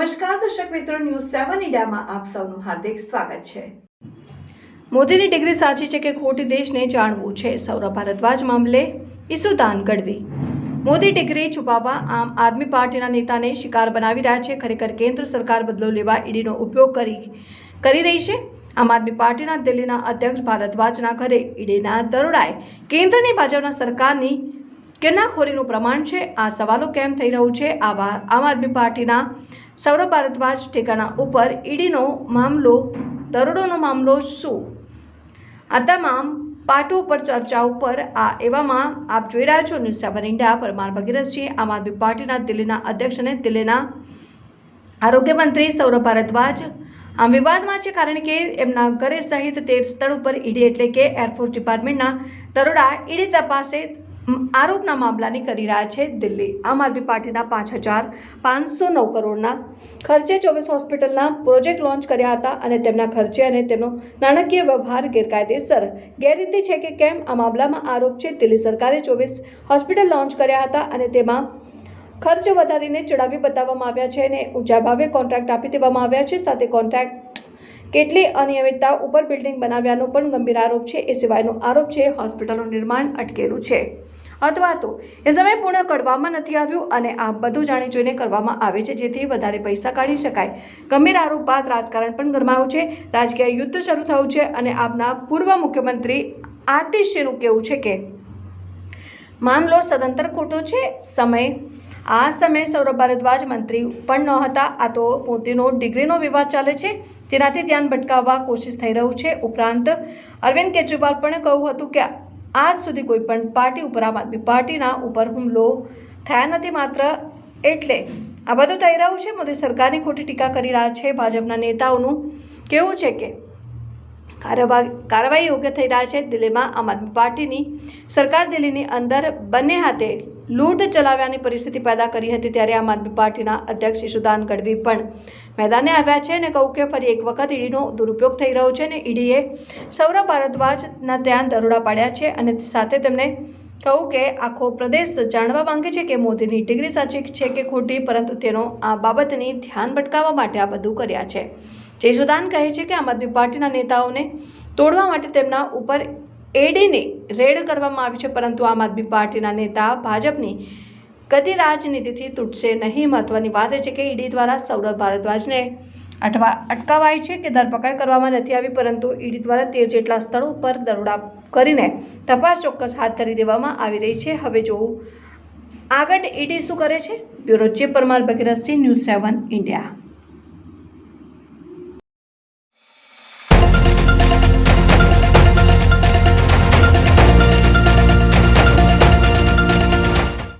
દર્શક મિત્રો ન્યૂઝ સેવન ઇન્ડિયામાં આપ સૌનું હાર્દિક સ્વાગત છે. મોદીની ડિગ્રી સાચી છે કે ખોટી દેશને જાણવું છે? સૌરભ ભારદ્વાજ મામલે ઈસુદાન ગઢવી. મોદી ડિગ્રી છુપાવવા આમ આદમી પાર્ટીના નેતાને શિકાર બનાવી રહ્યા છે. ખરેખર કેન્દ્ર સરકાર બદલો લેવા ઈડીનો ઉપયોગ કરી કરી રહી છે. આમ આદમી પાર્ટીના દિલ્હીના અધ્યક્ષ ભારદ્વાજના ઘરે ઈડીના દરોડાએ કેન્દ્રની ભાજપના સરકારની કેનાખોરીનું પ્રમાણ છે. આ સવાલો કેમ થઈ રહ્યું છે? આવા આમ આદમી પાર્ટીના સૌરભ ભારદ્વાજ ઠેકાણા ઉપર ઈડીનો મામલો, દરોડોનો મામલો શું? આ તમામ પાઠો પર ચર્ચા ઉપર આ એવામાં આપ જોઈ રહ્યા છો news seven India. Parmar Bhagirathsinh, Aam Aadmi પાર્ટીના દિલ્હીના અધ્યક્ષ અને દિલ્હીના આરોગ્ય મંત્રી સૌરભ ભારદ્વાજ. આમ વિવાદમાં છે કારણ કે એમના ઘરે સહિત તેર સ્થળ ઉપર ઈડી એટલે કે એરફોર્સ ડિપાર્ટમેન્ટના દરોડા ઈડી તપાસે આરોપના મામલાની કરી રહ્યા છે દિલ્હી. આમ આદમી પાર્ટીના પાંચ હજાર પાંચસો નવ કરોડના ખર્ચે ચોવીસ હોસ્પિટલના પ્રોજેક્ટ લોન્ચ કર્યા હતા અને તેમના ખર્ચે અને તેમનો નાણાકીય વ્યવહાર ગેરકાયદેસર. ગેરરીતિ છે કે કેમ આ મામલામાં આરોપ છે દિલ્હી સરકારે ચોવીસ હોસ્પિટલ લોન્ચ કર્યા હતા અને તેમાં ખર્ચ વધારીને ચડાવી બતાવવામાં આવ્યા છે અને ઊંચા ભાવે કોન્ટ્રાક્ટ આપી દેવામાં આવ્યા છે. સાથે કોન્ટ્રાક્ટ કેટલી અનિયમિતતા ઉપર બિલ્ડિંગ બનાવ્યાનો પણ ગંભીર આરોપ છે. એ સિવાયનો આરોપ છે હોસ્પિટલનું નિર્માણ અટકેલું છે. અથવા તો એ સમય પૂર્ણ કરવામાં નથી આવ્યું અને આ બધું જાણી જોઈને કરવામાં આવે છે, જેથી વધારે પૈસા કાઢી શકાય. ગંભીર આરોપ બાદ રાજકારણ પણ ગરમાયું છે. રાજકીય યુદ્ધ શરૂ થયું છે અને આપના પૂર્વ મુખ્યમંત્રી આતિશ્યનું કહેવું છે કે, મામલો સદંતર ખોટો છે. સમય, આ સમયે સૌરભ ભારદ્વાજ મંત્રી પણ ન હતા. આ તો મોદીનો ડિગ્રીનો વિવાદ ચાલે છે. તેનાથી ધ્યાન ભટકાવવા કોશિશ થઈ રહ્યું છે. ઉપરાંત અરવિંદ કેજરીવાલ પણ કહ્યું હતું કે આજ સુધી કોઈ પણ પાર્ટી ઉપર, આમ આદમી પાર્ટીના ઉપર હુમલો થયા નથી માત્ર એટલે. આ બધું થઈ રહ્યું છે. મોદી સરકારની ખોટી ટીકા કરી રહ્યા છે. ભાજપના નેતાઓનું કેવું છે કે કાર્યવાહી કાર્યવાહી યોગ્ય થઈ રહ્યા છે. દિલ્હીમાં આમ આદમી પાર્ટીની સરકાર દિલ્હીની અંદર બંને હાથે લૂંટ ચલાવ્યાની પરિસ્થિતિ પેદા કરી હતી ત્યારે આમ આદમી પાર્ટીના અધ્યક્ષ ઈશુદાન ગઢવી પણ મેદાને આવ્યા છે અને કહું કે ફરી એક વખત ઈડીનો દુરુપયોગ થઈ રહ્યો છે અને ઈડીએ સૌરભ ભારદ્વાજના ત્યાં દરોડા પાડ્યા છે અને સાથે તેમને કહું કે આખો પ્રદેશ જાણવા માંગે છે કે મોદીની ડિગ્રી સાચી છે કે ખોટી, પરંતુ તેનો આ બાબતની ધ્યાન ભટકાવવા માટે આ બધું કર્યા છે. જયસુદાન કહે છે કે આમ આદમી પાર્ટીના નેતાઓને તોડવા માટે તેમના ઉપર એડીની રેડ કરવામાં આવી છે, પરંતુ આમ આદમી પાર્ટીના નેતા ભાજપની કદી રાજનીતિથી તૂટશે નહીં. મહત્વની વાત એ છે કે ઈડી દ્વારા સૌરભ ભારદ્વાજને અટવા, અટકાવાય છે કે ધરપકડ કરવામાં નથી આવી, પરંતુ ઈડી દ્વારા તેર જેટલા સ્થળો પર દરોડા કરીને તપાસ ચોક્કસ હાથ ધરી દેવામાં આવી રહી છે. હવે જોવું આગળ ઈડી શું કરે છે. Bureau chief Parmar Bhagirathsinh news seven, India.